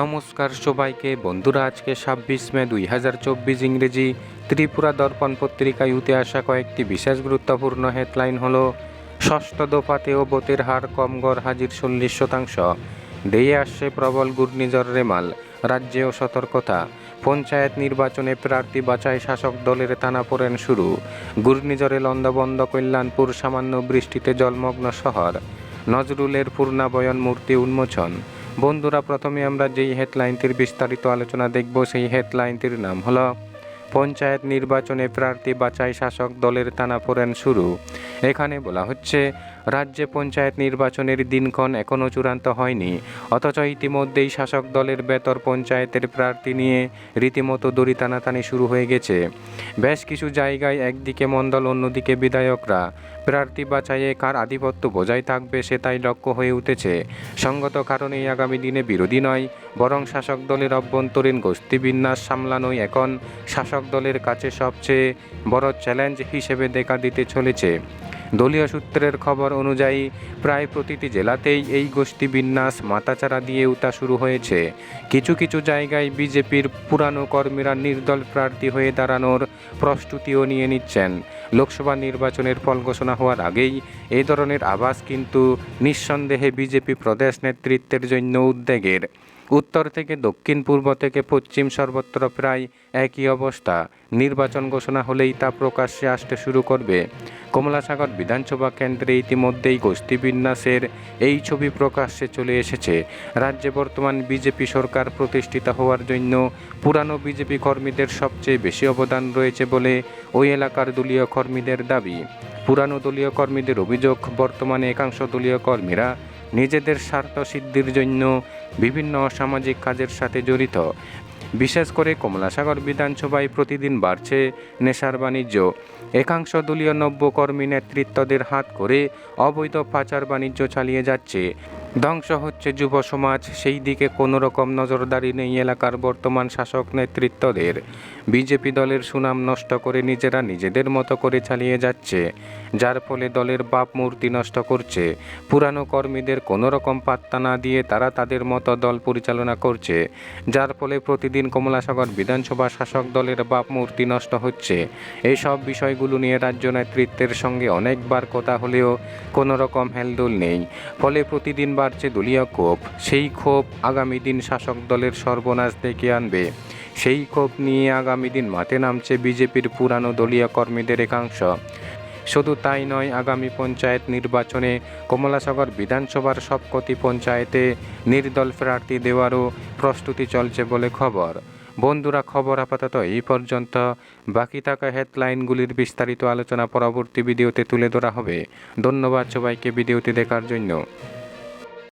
নমস্কার সবাইকে। বন্ধুরা, আজকে ছাব্বিশ মে দুই হাজার চব্বিশ ইংরেজি ত্রিপুরা দর্পণ পত্রিকায় উঠে আসা কয়েকটি বিশেষ গুরুত্বপূর্ণ হেডলাইন হল, ষষ্ঠ দফাতেও বোতের হার কম গড় হাজির চল্লিশ শতাংশ। দেয়ে আসছে প্রবল ঘূর্ণিঝড় রেমাল রাজ্যেও সতর্কতা। পঞ্চায়েত নির্বাচনে প্রার্থী বাছাই শাসক দলের টানাপোড়েন শুরু। ঘূর্ণিঝড়ে লন্দবন্দ কল্যাণপুর সামান্য বৃষ্টিতে জলমগ্ন শহর। নজরুলের পূর্ণাবয়ন মূর্তি উন্মোচন। বন্ধুরা প্রথমে আমরা যেই হেডলাইনটির বিস্তারিত আলোচনা দেখব সেই হেডলাইনটির নাম হলো পঞ্চায়েত নির্বাচনে প্রার্থী বাছাই শাসক দলের টানাপোড়েন শুরু। এখানে বলা হচ্ছে, রাজ্যে পঞ্চায়েত নির্বাচনের দিনক্ষণ এখনও চূড়ান্ত হয়নি। অথচ ইতিমধ্যেই শাসক দলের বেতর পঞ্চায়েতের প্রার্থী নিয়ে রীতিমতো দড়ি টানাটানি শুরু হয়ে গেছে। বেশ কিছু জায়গায় একদিকে মণ্ডল, অন্যদিকে বিধায়করা। প্রার্থী বাছাইয়ে কার আধিপত্য বজায় থাকবে সেটাই লক্ষ্য হয়ে উঠেছে। সঙ্গত কারণেই আগামী দিনে বিরোধী নয়, বরং শাসক দলের অভ্যন্তরীণ গোষ্ঠীবিন্যাস সামলানোই এখন শাসক দলের কাছে সবচেয়ে বড় চ্যালেঞ্জ হিসেবে দেখা দিতে চলেছে। দলীয় সূত্রের খবর অনুযায়ী, প্রায় প্রতিটি জেলাতেই এই গোষ্ঠী বিন্যাস মাতাচারা দিয়ে উঠা শুরু হয়েছে। কিছু কিছু জায়গায় বিজেপির পুরানো কর্মীরা নির্দল প্রার্থী হয়ে দাঁড়ানোর প্রস্তুতিও নিয়ে নিচ্ছেন। লোকসভা নির্বাচনের ফল ঘোষণা হওয়ার আগেই এই ধরনের আভাস কিন্তু নিঃসন্দেহে বিজেপি প্রদেশ নেতৃত্বের জন্য উদ্বেগের। উত্তর থেকে দক্ষিণ পূর্ব থেকে পশ্চিম সর্বত্র প্রায় একই অবস্থা। নির্বাচন ঘোষণা হলেই তা প্রকাশ্যে আসতে শুরু করবে। কমলাসাগর বিধানসভা কেন্দ্রে ইতিমধ্যেই গোষ্ঠী বিন্যাসের এই ছবি প্রকাশ্যে চলে এসেছে। রাজ্যে বর্তমান বিজেপি সরকার প্রতিষ্ঠিত হওয়ার জন্য পুরানো বিজেপি কর্মীদের সবচেয়ে বেশি অবদান রয়েছে বলে ওই এলাকার দলীয় কর্মীদের দাবি। পুরানো দলীয় কর্মীদের অভিযোগ, বর্তমানে একাংশ দলীয় কর্মীরা নিজেদের স্বার্থ সিদ্ধির জন্য বিভিন্ন অসামাজিক কাজের সাথে জড়িত। বিশেষ করে কমলাসাগর বিধানসভায় প্রতিদিন বাড়ছে নেশার বাণিজ্য। একাংশ দলীয় নব্য কর্মী নেতৃত্বদের হাত করে অবৈধ পাচার বাণিজ্য চালিয়ে যাচ্ছে। ধ্বংস হচ্ছে যুব সমাজ। সেই দিকে কোনো রকম নজরদারি নেই এলাকার বর্তমান শাসক নেতৃত্বদের। বিজেপি দলের সুনাম নষ্ট করে নিজেরা নিজেদের মতো করে চালিয়ে যাচ্ছে। যার ফলে দলের বাপ মূর্তি নষ্ট করছে। পুরানো কর্মীদের কোনো রকম পাত্তা না দিয়ে তারা তাদের মতো দল পরিচালনা করছে। যার ফলে প্রতিদিন কমলাসাগর বিধানসভা শাসক দলের বাপ মূর্তি নষ্ট হচ্ছে। এইসব বিষয়গুলো নিয়ে রাজ্য নেতৃত্বের সঙ্গে অনেকবার কথা হলেও কোনো রকম হেলদোল নেই। ফলে প্রতিদিন বাড়ছে দলীয় ক্ষোভ। সেই ক্ষোভ আগামী দিন শাসক দলের সর্বনাশ ডেকে আনবে। সেই ক্ষোভ নিয়ে আগামী দিন মাঠে নামছে বিজেপির পুরানো দলীয় কর্মীদের একাংশ। শুধু তাই নয়, আগামী পঞ্চায়েত নির্বাচনে কমলাসাগর বিধানসভার সবকটি পঞ্চায়েতে নির্দল প্রার্থী দেওয়ারও প্রস্তুতি চলছে বলে খবর। বন্ধুরা, খবর আপাতত এই পর্যন্ত। বাকি থাকা হেডলাইনগুলির বিস্তারিত আলোচনা পরবর্তী ভিডিওতে তুলে ধরা হবে। ধন্যবাদ সবাইকে ভিডিওটি দেখার জন্য।